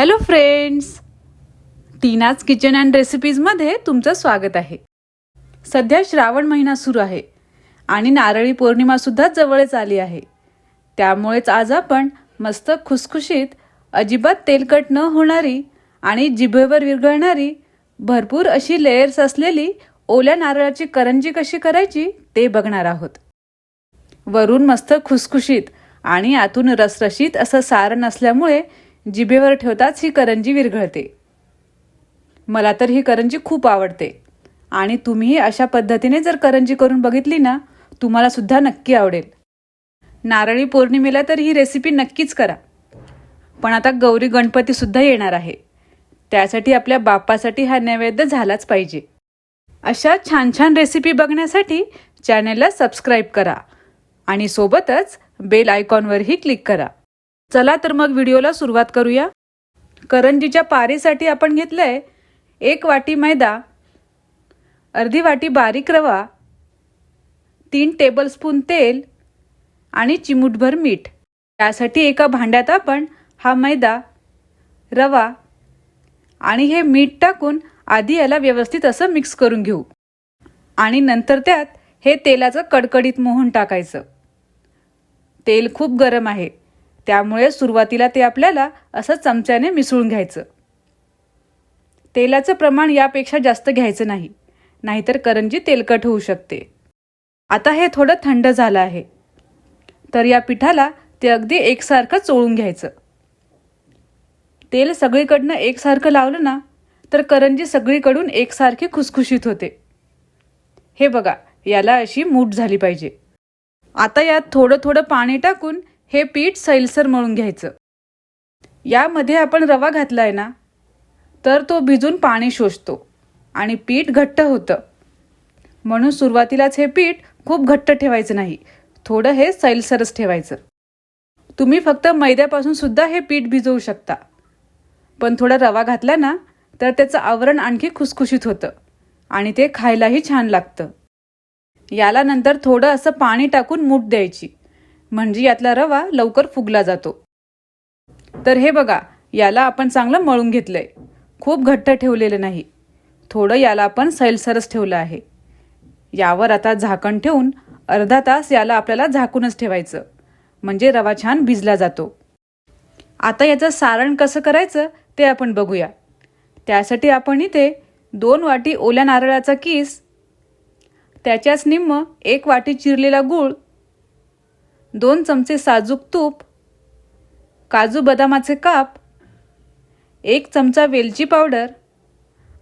Hello friends Tina's kitchen and रेसिपीजमध्ये तुमचं स्वागत आहे. सध्या श्रावण महिना सुरू आहे आणि नारळी पौर्णिमासुद्धा जवळच आली आहे. त्यामुळेच आज आपण मस्त खुसखुशीत अजिबात तेलकट न होणारी आणि जिभेवर विरघळणारी भरपूर अशी लेयर्स असलेली ओल्या नारळाची करंजी कशी करायची ते बघणार आहोत. वरून मस्त खुसखुशीत आणि आतून रसरशीत असं सारण असल्यामुळे जिभेवर ठेवताच ही करंजी विरघळते. मला तर ही करंजी खूप आवडते. आणि तुम्ही अशा पद्धतीने जर करंजी करून बघितली ना तुम्हाला सुद्धा नक्की आवडेल. नारळी पौर्णिमेला तर ही रेसिपी नक्कीच करा. पण आता गौरी गणपती सुद्धा येणार आहे. त्यासाठी आपल्या बाप्पासाठी हा नैवेद्य झालाच पाहिजे. अशा छान छान रेसिपी बघण्यासाठी चॅनेलला सबस्क्राईब करा. आणि सोबतच बेल आयकॉनवरही क्लिक करा. चला तर मग व्हिडिओला सुरुवात करूया. करंजीच्या पारीसाठी आपण घेतलंय एक वाटी मैदा अर्धी वाटी बारीक रवा तीन टेबलस्पून तेल आणि चिमूटभर मीठ. त्यासाठी एका भांड्यात आपण हा मैदा रवा आणि हे मीठ टाकून आधी याला व्यवस्थित असं मिक्स करून घेऊ. आणि नंतर त्यात हे तेलाचं कडकडीत मोहन टाकायचं. तेल खूप गरम आहे. त्यामुळे सुरुवातीला ते आपल्याला असं चमच्याने मिसळून घ्यायचं. तेलाचं प्रमाण यापेक्षा जास्त घ्यायचं नाही नाहीतर करंजी तेलकट होऊ शकते. आता हे थोडं थंड झालं आहे. तर या पिठाला ते अगदी एकसारखं चोळून घ्यायचं. तेल सगळीकडनं एकसारखं लावलं ना तर करंजी सगळीकडून एकसारखी खुसखुशीत होते. हे बघा याला अशी मूठ झाली पाहिजे. आता यात थोडं थोडं पाणी टाकून हे पीठ सैलसर मळून घ्यायचं. यामध्ये आपण रवा घातला आहे ना तर तो भिजून पाणी शोषतो आणि पीठ घट्ट होतं. म्हणून सुरुवातीलाच हे पीठ खूप घट्ट ठेवायचं नाही थोडं हे सैलसरच ठेवायचं. तुम्ही फक्त मैद्यापासून सुद्धा हे पीठ भिजवू शकता. पण थोडा रवा घातला ना तर त्याचं आवरण आणखी खुसखुशीत होतं आणि ते खायलाही छान लागतं. याला नंतर थोडं असं पाणी टाकून मूठ द्यायची. म्हणजे यातला रवा लवकर फुगला जातो. तर हे बघा याला आपण चांगलं मळून घेतलंय. खूप घट्ट ठेवलेलं नाही. थोडं याला आपण सैलसरच ठेवलं आहे. यावर आता झाकण ठेवून अर्धा तास याला आपल्याला झाकूनच ठेवायचं. म्हणजे रवा छान भिजला जातो. आता याचं सारण कसं करायचं ते आपण बघूया. त्यासाठी आपण इथे दोन वाटी ओल्या नारळाचा किस त्याच्याच निम्म एक वाटी चिरलेला गूळ दोन चमचे साजूक तूप काजू बदामाचे काप एक चमचा वेलची पावडर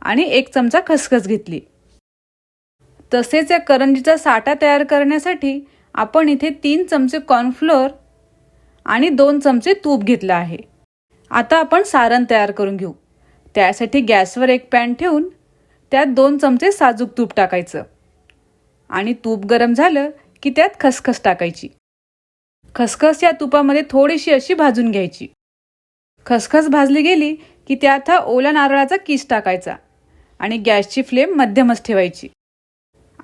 आणि एक चमचा खसखस घेतली. तसेच या करंजीचा साठा तयार करण्यासाठी आपण इथे तीन चमचे कॉर्नफ्लोअर आणि दोन चमचे तूप घेतलं आहे. आता आपण सारण तयार करून घेऊ. त्यासाठी गॅसवर एक पॅन ठेवून त्यात दोन चमचे साजूक तूप टाकायचं. आणि तूप गरम झालं की त्यात खसखस टाकायची. खसखस या तुपामध्ये थोडीशी अशी भाजून घ्यायची. खसखस भाजली गेली की त्यात हा ओला नारळाचा किस टाकायचा आणि गॅसची फ्लेम मध्यमच ठेवायची.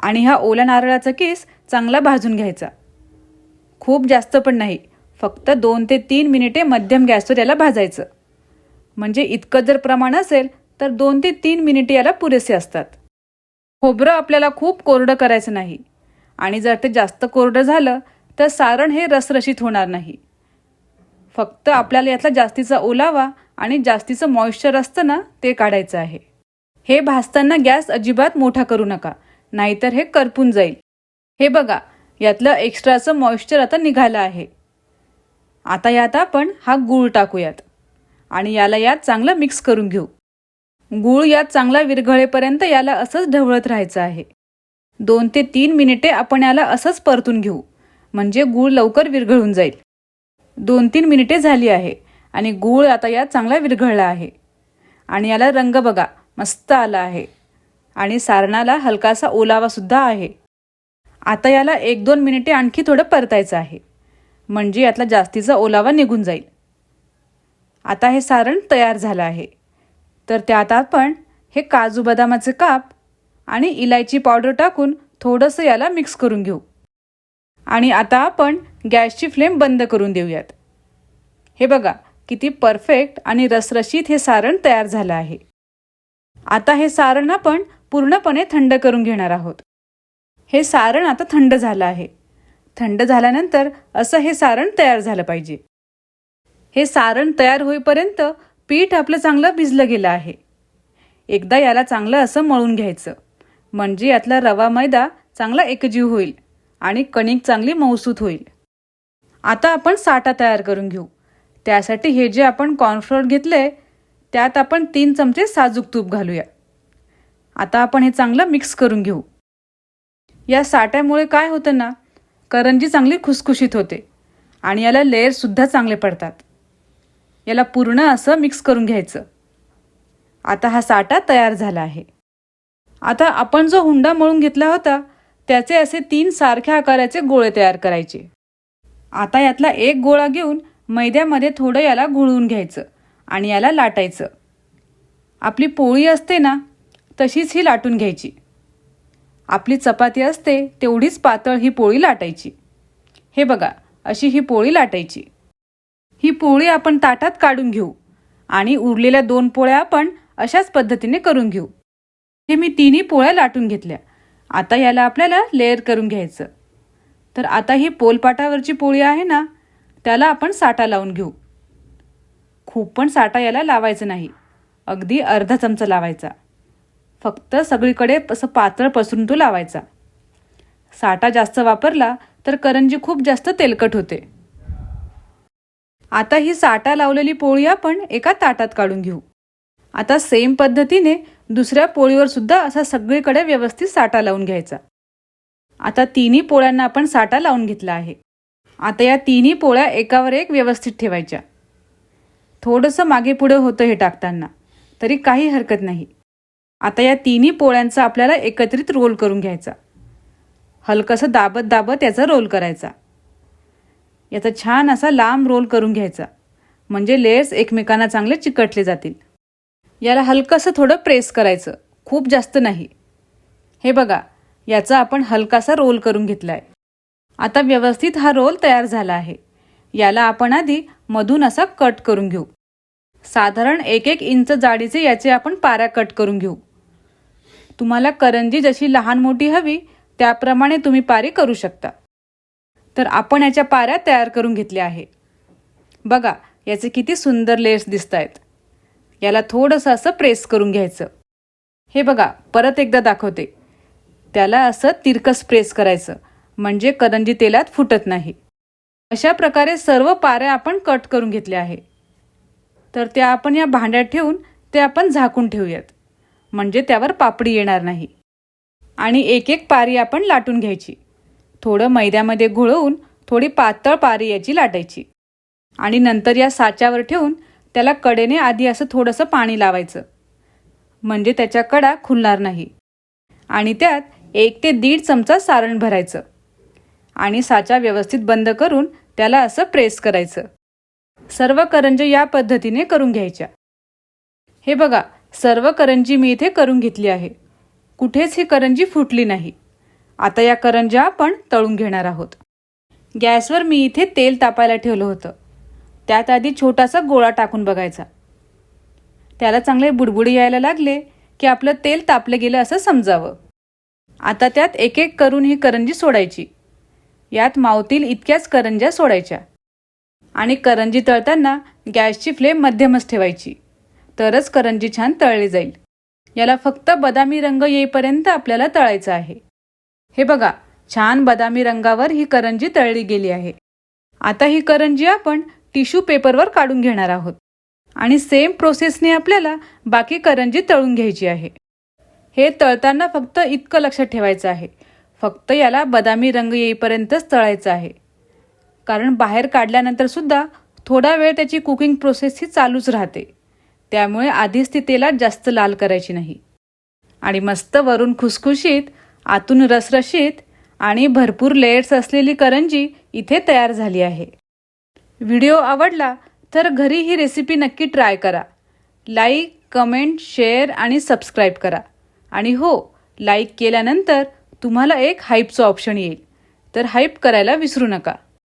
आणि हा ओला नारळाचा किस चांगला भाजून घ्यायचा. खूप जास्त पण नाही फक्त दोन ते तीन मिनिटे मध्यम गॅसवर याला भाजायचं. म्हणजे इतकं जर प्रमाण असेल तर दोन ते तीन मिनिटे याला पुरेसे असतात. खोबरं आपल्याला खूप कोरडं करायचं नाही. आणि जर ते जास्त कोरडं झालं तर सारण हे रसरशीत होणार नाही. फक्त आपल्याला यातला जास्तीचा ओलावा आणि जास्तीचं मॉइश्चर असतं ना ते काढायचं आहे. हे भाजताना गॅस अजिबात मोठा करू नका नाहीतर हे करपून जाईल. हे बघा यातलं एक्स्ट्राचं मॉइश्चर आता निघालं आहे. आता यात आपण हा गूळ टाकूयात आणि याला यात चांगलं मिक्स करून घेऊ. गूळ यात चांगला विरघळेपर्यंत याला असंच ढवळत राहायचं आहे. दोन ते तीन मिनिटे आपण याला असंच परतून घेऊ. म्हणजे गूळ लवकर विरघळून जाईल. दोन तीन मिनिटे झाली आहे आणि गूळ आता यात चांगला विरघळला आहे. आणि याला रंग बघा मस्त आला आहे. आणि सारणाला हलकासा ओलावासुद्धा आहे. आता याला एक दोन मिनिटे आणखी थोडं परतायचं आहे. म्हणजे यातला जास्तीचा ओलावा निघून जाईल. आता हे सारण तयार झालं आहे. तर त्यात आपण हे काजू बदामाचे काप आणि इलायची पावडर टाकून थोडंसं याला मिक्स करून घेऊ. आणि आता आपण गॅसची फ्लेम बंद करून देऊयात. हे बघा किती परफेक्ट आणि रसरशीत हे सारण तयार झालं आहे. आता हे सारण आपण पूर्णपणे थंड करून घेणार आहोत. हे सारण आता थंड झालं आहे. थंड झाल्यानंतर असं हे सारण तयार झालं पाहिजे. हे सारण तयार होईपर्यंत पीठ आपलं चांगलं भिजलं गेलं आहे. एकदा याला चांगलं असं मळून घ्यायचं. म्हणजे यातला रवा मैदा चांगला एकजीव होईल. आणि कणिक चांगली मऊसूत होईल. आता आपण साठा तयार करून घेऊ. त्यासाठी हे जे आपण कॉर्नफ्लोअर घेतले त्यात आपण तीन चमचे साजूक तूप घालूया. आता आपण हे चांगलं मिक्स करून घेऊ. या साठ्यामुळे काय होतं ना करंजी चांगली खुसखुशीत होते आणि याला लेअरसुद्धा चांगले पडतात. याला पूर्ण असं मिक्स करून घ्यायचं. आता हा साठा तयार झाला आहे. आता आपण जो हुंडा मळून घेतला होता त्याचे असे तीन सारख्या आकाराचे गोळे तयार करायचे. आता यातला एक गोळा घेऊन मैद्यामध्ये थोडं याला गुळवून घ्यायचं आणि याला लाटायचं. आपली पोळी असते ना तशीच ही लाटून घ्यायची. आपली चपाती असते तेवढीच पातळ ही पोळी लाटायची. हे बघा अशी ही पोळी लाटायची. ही पोळी आपण ताटात काढून घेऊ आणि उरलेल्या दोन पोळ्या आपण अशाच पद्धतीने करून घेऊ. हे मी तिन्ही पोळ्या लाटून घेतल्या. आता याला आपल्याला लेअर करून घ्यायचं. तर आता ही पोलपाटावरची पोळी आहे ना त्याला आपण साठा लावून घेऊ. खूप पण साठा याला लावायचं नाही. अगदी अर्धा चमचा लावायचा. फक्त सगळीकडे असं पातळ पसरून तो लावायचा. साठा जास्त वापरला तर करंजी खूप जास्त तेलकट होते. आता ही साठा लावलेली पोळी आपण एका ताटात काढून घेऊ. आता सेम पद्धतीने दुसऱ्या पोळीवर सुद्धा असा सगळीकडे व्यवस्थित साठा लावून घ्यायचा. आता तिन्ही पोळ्यांना आपण साठा लावून घेतला आहे. आता या तिन्ही पोळ्या एकावर एक व्यवस्थित ठेवायच्या. थोडंसं मागे पुढे होतं हे टाकताना. तरी काही हरकत नाही. आता या तिन्ही पोळ्यांचा आपल्याला एकत्रित रोल करून घ्यायचा. हलकंसं दाबत दाबत याचा रोल करायचा. याचा छान असा लांब रोल करून घ्यायचा. म्हणजे लेयर्स एकमेकांना चांगले चिकटले जातील. याला हलकंसं थोडं प्रेस करायचं. खूप जास्त नाही. हे बघा याचा आपण हलकासा रोल करून घेतला आहे आता व्यवस्थित हा रोल तयार झाला आहे. याला आपण आधी मधून असा कट करून घेऊ. साधारण एक एक इंच जाडीचे याचे आपण पाऱ्या कट करून घेऊ. तुम्हाला करंजी जशी लहान मोठी हवी त्याप्रमाणे तुम्ही पारी करू शकता. तर आपण याच्या पाऱ्या तयार करून घेतल्या आहे. बघा याचे किती सुंदर लेयर्स दिसत आहेत याला थोडंसं असं प्रेस करून घ्यायचं. हे बघा परत एकदा दाखवते. त्याला असं तिरकस प्रेस करायचं म्हणजे करंजी तेलात फुटत नाही. अशा प्रकारे सर्व पाऱ्या आपण कट करून घेतल्या आहे. तर त्या आपण या भांड्यात ठेवून ते आपण झाकून ठेवूयात म्हणजे त्यावर पापडी येणार नाही. आणि एक एक पारी आपण लाटून घ्यायची. थोडं मैद्यामध्ये घोळवून थोडी पातळ पारी याची लाटायची. आणि नंतर या साच्यावर ठेवून त्याला कडेने आधी असं थोडंसं पाणी लावायचं. म्हणजे त्याच्या कडा खुलणार नाही. आणि त्यात एक ते दीड चमचा सारण भरायचं. आणि साचा व्यवस्थित बंद करून त्याला असं प्रेस करायचं. सर्व करंजी या पद्धतीने करून घ्यायच्या. हे बघा सर्व करंजी मी इथे करून घेतली आहे. कुठेच ही करंजी फुटली नाही. आता या करंज्या आपण तळून घेणार आहोत. गॅसवर मी इथे तेल तापायला ठेवलं होतं. त्यात आधी छोटासा गोळा टाकून बघायचा. त्याला चांगले बुडबुडी यायला लागले की आपलं तेल तापलं गेलं असं समजावं. आता त्यात एक एक करून ही करंजी सोडायची. यात मावतील इतक्याच करंज्या सोडायच्या. आणि करंजी तळताना गॅसची फ्लेम मध्यमच ठेवायची. तरच करंजी छान तळली जाईल. याला फक्त बदामी रंग येईपर्यंत आपल्याला तळायचं आहे. हे बघा छान बदामी रंगावर ही करंजी तळली गेली आहे. आता ही करंजी आपण टिश्यू पेपरवर काढून घेणार आहोत. आणि सेम प्रोसेसने आपल्याला बाकी करंजी तळून घ्यायची आहे. हे तळताना फक्त इतकं लक्षात ठेवायचं आहे. फक्त याला बदामी रंग येईपर्यंतच तळायचं आहे. कारण बाहेर काढल्यानंतर सुद्धा थोडा वेळ त्याची कुकिंग प्रोसेस ही चालूच राहते. त्यामुळे आधीच ती तेलात जास्त लाल करायची नाही. आणि मस्त वरून खुसखुशीत आतून रसरशीत आणि भरपूर लेयर्स असलेली करंजी इथे तयार झाली आहे. व्हिडिओ आवडला तर घरी ही रेसिपी नक्की ट्राय करा. लाईक कमेंट शेअर आणि सबस्क्राईब करा. आणि हो लाईक केल्यानंतर तुम्हाला एक हाईपचं ऑप्शन येईल. तर हाईप करायला विसरू नका.